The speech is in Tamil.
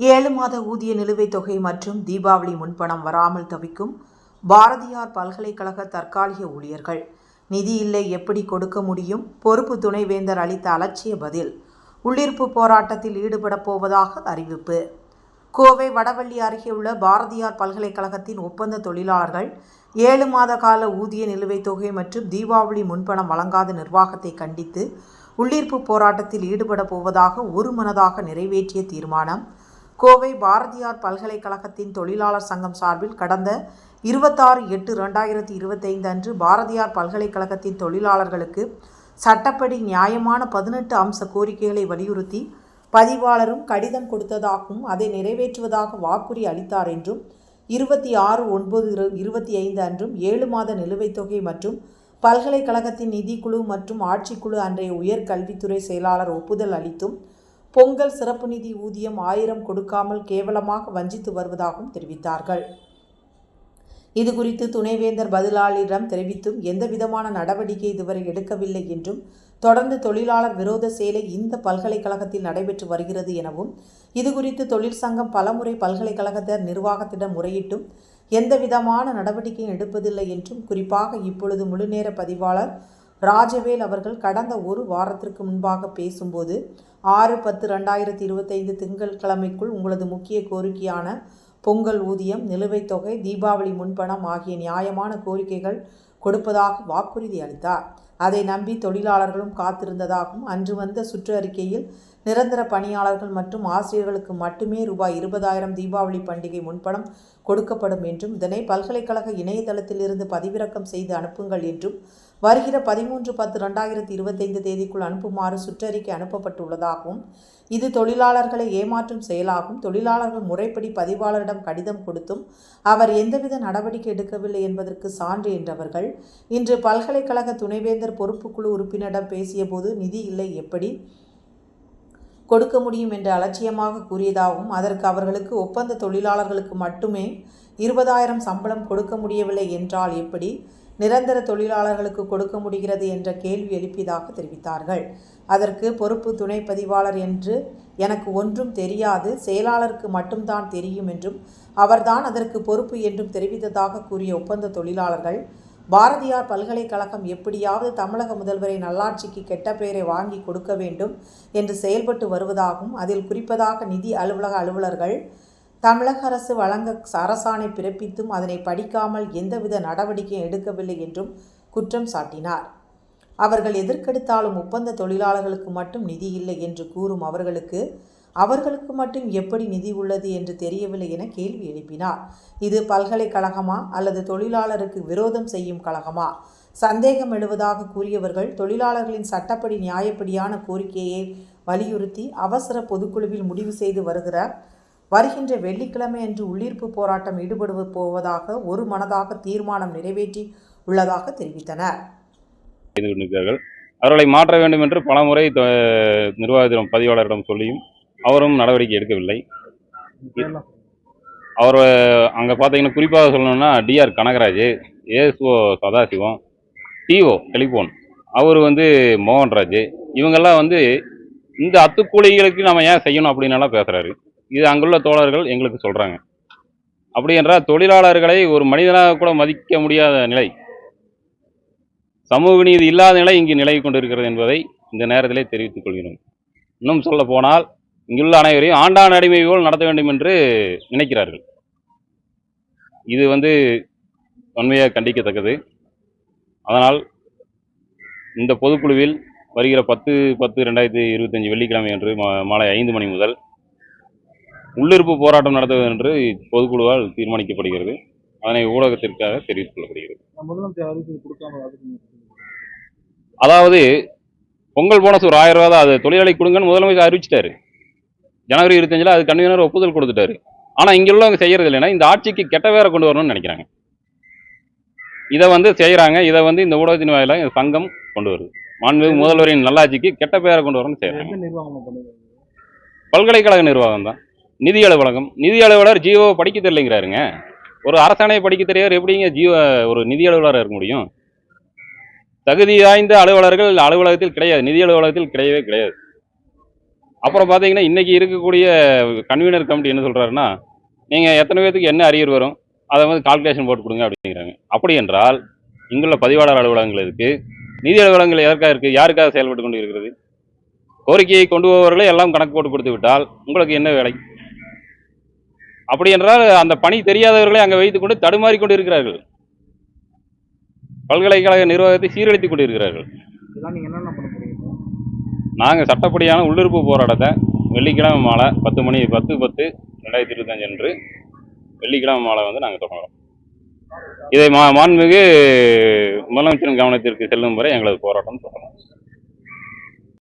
ஏழு மாத ஊதிய நிலுவைத் தொகை மற்றும் தீபாவளி முன்பணம் வராமல் தவிக்கும் பாரதியார் பல்கலைக்கழக தற்காலிக ஊழியர்கள். நிதி இல்லை எப்படி கொடுக்க முடியும்? பொறுப்பு துணைவேந்தர் அளித்த அலட்சிய பதில் உள்ளிருப்பு போராட்டத்தில் ஈடுபடப் போவதாக அறிவிப்பு. கோவை வடவள்ளி அருகே உள்ள பாரதியார் பல்கலைக்கழகத்தின் ஒப்பந்த தொழிலாளர்கள் ஏழு மாத கால ஊதிய நிலுவைத் தொகை மற்றும் தீபாவளி முன்பணம் வழங்காத நிர்வாகத்தை கண்டித்து உள்ளிருப்பு போராட்டத்தில் ஈடுபடப் போவதாக ஒருமனதாக நிறைவேற்றிய தீர்மானம் கோவை பாரதியார் பல்கலைக்கழகத்தின் தொழிலாளர் சங்கம் சார்பில் கடந்த இருபத்தாறு எட்டு ரெண்டாயிரத்தி இருபத்தைந்து அன்று பாரதியார் பல்கலைக்கழகத்தின் தொழிலாளர்களுக்கு சட்டப்படி நியாயமான பதினெட்டு அம்ச கோரிக்கைகளை வலியுறுத்தி பதிவாளரும் கடிதம் கொடுத்ததாகவும் அதை நிறைவேற்றுவதாக வாக்குறுதி அளித்தார் என்றும் இருபத்தி ஆறு ஒன்பது இரு- இருபத்தி ஐந்து அன்றும் ஏழு மாத நிலுவைத் தொகை மற்றும் பல்கலைக்கழகத்தின் நிதிக்குழு மற்றும் ஆட்சிக்குழு அன்றைய உயர்கல்வித்துறை செயலாளர் ஒப்புதல் அளித்தும் பொங்கல் சிறப்பு நிதி ஊதியம் ஆயிரம் கொடுக்காமல் கேவலமாக வஞ்சித்து வருவதாகவும் தெரிவித்தார்கள். இது குறித்து துணைவேந்தர் பதிலாளரிடம் தெரிவித்தும் எந்தவிதமான நடவடிக்கை இதுவரை எடுக்கவில்லை என்றும் தொடர்ந்து தொழிலாளர் விரோத செயலை இந்த பல்கலைக்கழகத்தில் நடைபெற்று வருகிறது எனவும் இதுகுறித்து தொழிற்சங்கம் பலமுறை பல்கலைக்கழகத்தினர் நிர்வாகத்திடம் முறையிட்டும் எந்தவிதமான நடவடிக்கையும் எடுப்பதில்லை என்றும் குறிப்பாக இப்பொழுது முழுநேர பதிவாளர் ராஜவேல் அவர்கள் கடந்த ஒரு வாரத்திற்கு முன்பாக பேசும்போது ஆறு பத்து ரெண்டாயிரத்தி இருபத்தைந்து திங்கட்கிழமைக்குள் உங்களது முக்கிய கோரிக்கையான பொங்கல் ஊதியம் நிலுவைத் தொகை தீபாவளி முன்பணம் ஆகிய நியாயமான கோரிக்கைகள் கொடுப்பதாக வாக்குறுதி அளித்தார். அதை நம்பி தொழிலாளர்களும் காத்திருந்ததாகவும் அன்று வந்த சுற்று அறிக்கையில் நிரந்தர பணியாளர்கள் மற்றும் ஆசிரியர்களுக்கு மட்டுமே ரூபாய் இருபதாயிரம் தீபாவளி பண்டிகை முன்பணம் கொடுக்கப்படும் என்றும் இதனை பல்கலைக்கழக இணையதளத்திலிருந்து பதிவிறக்கம் செய்து அனுப்புங்கள் என்றும் வருகிற பதிமூன்று பத்து ரெண்டாயிரத்தி இருபத்தைந்து தேதிக்குள் அனுப்புமாறு சுற்றறிக்கை அனுப்பப்பட்டுள்ளதாகவும் இது தொழிலாளர்களை ஏமாற்றும் செயலாகும் தொழிலாளர்கள் முறைப்படி பதிவாளரிடம் கடிதம் கொடுத்தும் அவர் எந்தவித நடவடிக்கை எடுக்கவில்லை என்பதற்கு சான்று என்றவர்கள் இன்று பல்கலைக்கழக துணைவேந்தர் பொறுப்புக்குழு உறுப்பினரிடம் பேசியபோது நிதி இல்லை எப்படி? கொடுக்க முடியும் என்று அலட்சியமாக கூறியதாகவும் அதற்கு அவர்களுக்கு ஒப்பந்த தொழிலாளர்களுக்கு மட்டுமே இருபதாயிரம் சம்பளம் கொடுக்க முடியவில்லை என்றால் எப்படி நிரந்தர தொழிலாளர்களுக்கு கொடுக்க முடிகிறது என்ற கேள்வி எழுப்பியதாக தெரிவித்தார்கள். அதற்கு பொறுப்பு துணை பதிவாளர் என்று எனக்கு ஒன்றும் தெரியாது செயலாளருக்கு மட்டும்தான் தெரியும் என்றும் அவர்தான் அதற்கு பொறுப்பு என்றும் தெரிவித்ததாக கூறிய ஒப்பந்த தொழிலாளர்கள் பாரதியார் பல்கலைக்கழகம் எப்படியாவது தமிழக முதல்வரை நல்லாட்சிக்கு கெட்ட பெயரை வாங்கி கொடுக்க வேண்டும் என்று செயல்பட்டு வருவதாகவும் அதில் குறிப்பதாக நிதி அலுவலக அலுவலர்கள் தமிழக அரசு வழங்க அரசாணை பிறப்பித்தும் அதனை படிக்காமல் எந்தவித நடவடிக்கையும் எடுக்கவில்லை என்றும் குற்றம் சாட்டினார். அவர்கள் எதற்கெடுத்தாலும் ஒப்பந்த தொழிலாளர்களுக்கு மட்டும் நிதி இல்லை என்று கூறும் அவர்களுக்கு அவர்களுக்கு மட்டும் எப்படி நிதி உள்ளது என்று தெரியவில்லை என கேள்வி எழுப்பினார். இது பல்கலைக்கழகமா அல்லது தொழிலாளருக்கு விரோதம் செய்யும் கழகமா? சந்தேகம் எழுவதாக கூறியவர்கள் தொழிலாளர்களின் சட்டப்படி நியாயப்படியான கோரிக்கையை வலியுறுத்தி அவசர பொதுக்குழுவில் முடிவு செய்து வருகிற வருகின்ற வெள்ளிக்கிழமை அன்று உள்ளீர்ப்பு போராட்டம் ஈடுபடுவது போவதாக ஒரு மனதாக தீர்மானம் நிறைவேற்றி உள்ளதாக தெரிவித்தனர். அவர்களை மாற்ற வேண்டும் என்று பலமுறை நிர்வாகத்திடம் பதிவாளரிடம் சொல்லியும் அவரும் நடவடிக்கை எடுக்கவில்லை. அவர் அங்கே பார்த்தீங்கன்னா குறிப்பாக சொல்லணும்னா DR Kanagaraj ASO Sadasivam DO telephone அவர் வந்து மோகன்ராஜ் இவங்கெல்லாம் வந்து இந்த அத்துக்கூலிகளுக்கு நம்ம ஏன் செய்யணும் அப்படின்னலாம் பேசுகிறாரு இது அங்குள்ள தோழர்கள் எங்களுக்கு சொல்கிறாங்க அப்படி என்றால் தொழிலாளர்களை ஒரு மனிதனாக கூட மதிக்க முடியாத நிலை. சமூக நீதி இல்லாத நிலை இங்கு நிலவி கொண்டிருக்கிறது என்பதை இந்த நேரத்திலே தெரிவித்துக் கொள்கிறோம். இன்னும் சொல்ல போனால் இங்குள்ள அனைவரையும் ஆண்டான் அடிமை போல் நடத்த வேண்டும் என்று நினைக்கிறார்கள். இது வந்து உண்மையாக கண்டிக்கத்தக்கது. அதனால் இந்த பொதுக்குழுவில் வருகிற பத்து பத்து ரெண்டாயிரத்தி இருபத்தஞ்சி வெள்ளிக்கிழமை அன்று மா- மாலை ஐந்து மணி முதல் உள்ளிருப்பு போராட்டம் நடத்துவது என்று பொதுக்குழுவால் தீர்மானிக்கப்படுகிறது. அதனை ஊடகத்திற்காக தெரிவித்துக் கொள்ளப்படுகிறது. அதாவது பொங்கல் போனஸ் ஒரு ஆயிரம் ரூபா தான். அது தொழிலாளி கொடுங்கன்னு முதலமைச்சர் அறிவிச்சிட்டாரு. ஜனவரி இருபத்தஞ்சில் அது கன்வீனர் ஒப்புதல் கொடுத்துட்டாரு. ஆனால் இங்கே உள்ளவங்க செய்யறது இல்லைன்னா இந்த ஆட்சிக்கு கெட்ட பேரை கொண்டு வரணும்னு நினைக்கிறாங்க. இதை வந்து செய்கிறாங்க இதை வந்து இந்த ஊடகத்தின் வாயிலாக சங்கம் கொண்டு வருது. மாண்புமிகு முதல்வரின் நல்லாட்சிக்கு கெட்ட பேரை கொண்டு வரணும்னு செய்கிறாங்க பல்கலைக்கழக நிர்வாகம் தான். நிதி அலுவலகம். நிதி அலுவலர் ஜியோ படிக்க தெரியலைங்கிறாருங்க. ஒரு அரசாணையை படிக்க தெரியார் எப்படிங்க ஜியோ ஒரு நிதி அலுவலராக இருக்க முடியும்? தகுதி வாய்ந்த அலுவலர்கள் அலுவலகத்தில் கிடையாது. நிதி அலுவலகத்தில் கிடையவே கிடையாது. அப்புறம் பார்த்தீங்கன்னா இன்றைக்கி இருக்கக்கூடிய கன்வீனர் கமிட்டி என்ன சொல்கிறாருன்னா நீங்கள் எத்தனை பேர்த்துக்கு என்ன அரியர் வரும் அதை வந்து கால்குலேஷன் போட்டு கொடுங்க அப்படிங்கிறாங்க. அப்படி என்றால் இங்குள்ள பதிவாளர் அலுவலகங்கள் இருக்குது நிதி அலுவலகங்கள் எதற்காக இருக்குது யாருக்காக செயல்பட்டு கொண்டு இருக்கிறது கோரிக்கையை கொண்டு போவவர்களை எல்லாம் கணக்கு போட்டு கொடுத்து விட்டால் உங்களுக்கு என்ன வேலை? அப்படி என்றால் அந்த பணி தெரியாதவர்களை அங்கே வைத்துக்கொண்டு தடுமாறி கொண்டு இருக்கிறார்கள் பல்கலைக்கழக நிர்வாகத்தை சீரழித்துக் கொண்டு நாங்கள் சட்டப்படியான உள்ளிருப்பு போராட்டத்தை வெள்ளிக்கிழமை மாலை பத்து மணி பத்து பத்து ரெண்டாயிரத்தி இருபத்தஞ்சு அன்று வெள்ளிக்கிழமை மாலை வந்து நாங்கள் தொடங்குறோம். இதை மா மாண்புமிகு முதலமைச்சரின் கவனத்திற்கு செல்லும் வரை எங்களது போராட்டம் தொடரும்.